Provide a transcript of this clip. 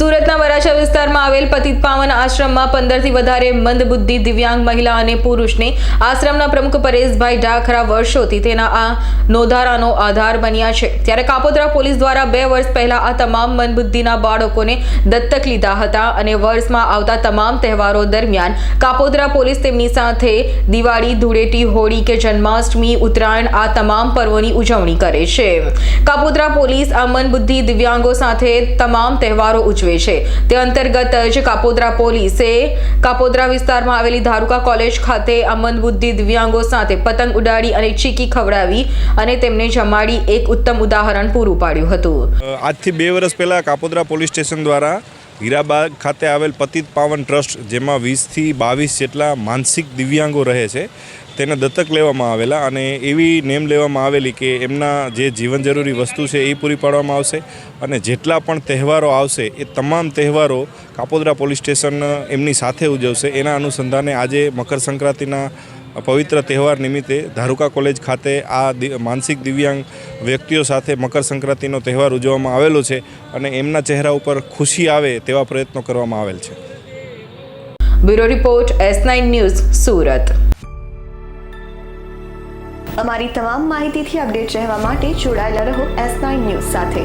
સુરતના વરાછા વિસ્તારમાં આવેલ પતિત પાવન આશ્રમમાં પંદરથી વધારે મંદબુદ્ધિ દિવ્યાંગ મહિલા અને પુરુષને આશ્રમના પ્રમુખ પરેશભાઈ ડાખરા વર્ષોથી તેના આ નોધારાનો આધાર બન્યા છે. ત્યારે કાપોદ્રા પોલીસ દ્વારા બે વર્ષ પહેલા આ તમામ મંદબુદ્ધિના બાળકોને દત્તક લીધા હતા અને વર્ષમાં આવતા તમામ તહેવારો દરમિયાન કાપોદ્રા પોલીસ તેમની સાથે દિવાળી, ધૂળેટી, હોળી કે જન્માષ્ટમી, ઉત્તરાયણ આ તમામ પર્વોની ઉજવણી કરે છે. કાપોદ્રા પોલીસ આ મંદબુદ્ધિ દિવ્યાંગો સાથે તમામ તહેવારો ઉજવે છે. તે અંતર્ગત જ કાપોદ્રા પોલીસે કાપોદ્રા વિસ્તારમાં આવેલી ધારુકા કોલેજ ખાતે અમન બુદ્ધિ દિવ્યાંગો સાથે પતંગ ઉડાડી અને ચીકી ખવડાવી અને તેમને જમાડી એક ઉત્તમ ઉદાહરણ પૂરું પાડ્યું હતું. આજથી બે વર્ષ પહેલાં કાપોદ્રા પોલીસ સ્ટેશન દ્વારા હીરાબાગ ખાતે આવેલ પતિત પાવન ટ્રસ્ટ, જેમાં વીસથી બાવીસ જેટલા માનસિક દિવ્યાંગો રહે છે, તેને દત્તક લેવામાં આવેલા અને એવી નેમ લેવામાં આવેલી કે એમના જે જીવન જરૂરી વસ્તુ છે એ પૂરી પાડવામાં આવશે અને જેટલા પણ તહેવારો આવશે એ તમામ તહેવારો કાપોદરા પોલીસ સ્ટેશન એમની સાથે ઉજવશે. એના અનુસંધાને આજે મકર સંક્રાંતિના પવિત્ર તહેવાર નિમિત્તે ધારુકા કોલેજ ખાતે આ માનસિક દિવ્યાંગ વ્યક્તિઓ સાથે મકર સંક્રાંતિનો તહેવાર ઉજવવામાં આવેલો છે અને એમના ચહેરા ઉપર ખુશી આવે તેવા પ્રયત્નો કરવામાં આવેલ છે. Bureau report S nine news Surat. અમારી તમામ માહિતીથી અપડેટ રહેવા માટે જોડાયેલા રહો એસ નાઇન ન્યૂઝ સાથે.